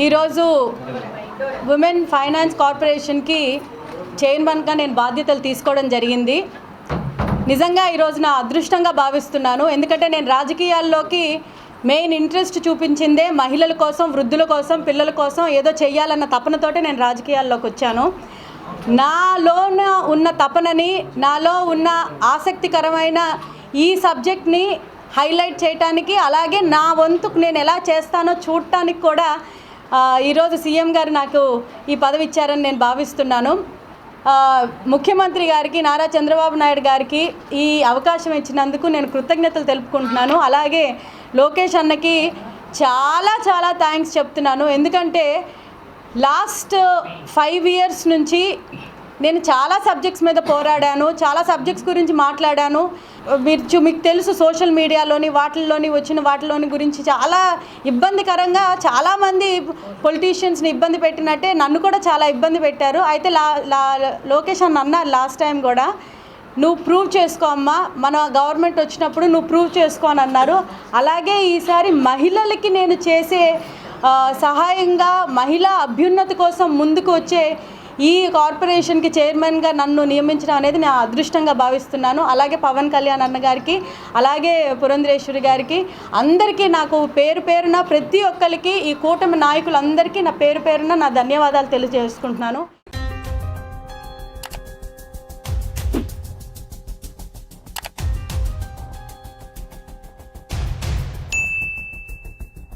ఈరోజు women finance కార్పొరేషన్కి చైర్మన్గా నేను బాధ్యతలు తీసుకోవడం జరిగింది. నిజంగా ఈరోజు నా అదృష్టంగా భావిస్తున్నాను. ఎందుకంటే నేను రాజకీయాల్లోకి మెయిన్ ఇంట్రెస్ట్ చూపించిందే మహిళల కోసం వృద్ధుల కోసం పిల్లల కోసం ఏదో చేయాలన్న తపనతోటే నేను రాజకీయాల్లోకి వచ్చాను. నాలోన ఉన్న తపనని నాలో ఉన్న ఆసక్తికరమైన ఈ సబ్జెక్ట్ని హైలైట్ చేయటానికి అలాగే నా వంతుకు నేను ఎలా చేస్తానో చూడటానికి కూడా ఈరోజు సీఎం గారు నాకు ఈ పదవి ఇచ్చారని నేను భావిస్తున్నాను. ముఖ్యమంత్రి గారికి నారా చంద్రబాబు నాయుడు గారికి ఈ అవకాశం ఇచ్చినందుకు నేను కృతజ్ఞతలు తెలుపుకుంటున్నాను. అలాగే లోకేష్ అన్నకి చాలా చాలా థ్యాంక్స్ చెప్తున్నాను. ఎందుకంటే లాస్ట్ ఫైవ్ ఇయర్స్ నుంచి నేను చాలా సబ్జెక్ట్స్ మీద పోరాడాను చాలా సబ్జెక్ట్స్ గురించి మాట్లాడాను. మీరు మీకు తెలుసు సోషల్ మీడియాలోని వాటిల్లోని వచ్చిన వాటిలోని గురించి చాలా ఇబ్బందికరంగా చాలామంది పొలిటీషియన్స్ని ఇబ్బంది పెట్టినట్టే నన్ను కూడా చాలా ఇబ్బంది పెట్టారు. అయితే లా లా లోకేష్ అన్న అన్నారు లాస్ట్ టైం కూడా నువ్వు ప్రూవ్ చేసుకో అమ్మా మన గవర్నమెంట్ వచ్చినప్పుడు నువ్వు ప్రూవ్ చేసుకో అని అన్నారు. అలాగే ఈసారి మహిళలకి నేను చేసే సహాయంగా మహిళా అభ్యున్నతి కోసం ముందుకు వచ్చే ఈ కార్పొరేషన్కి చైర్మన్గా నన్ను నియమించడం అనేది నా అదృష్టంగా భావిస్తున్నాను. అలాగే పవన్ కళ్యాణ్ అన్న గారికి అలాగే పురంధరేశ్వరి గారికి అందరికీ నాకు పేరు పేరున ప్రతి ఒక్కరికి ఈ కూటమి నాయకులందరికీ నా పేరు పేరున నా ధన్యవాదాలు తెలియజేసుకుంటున్నాను.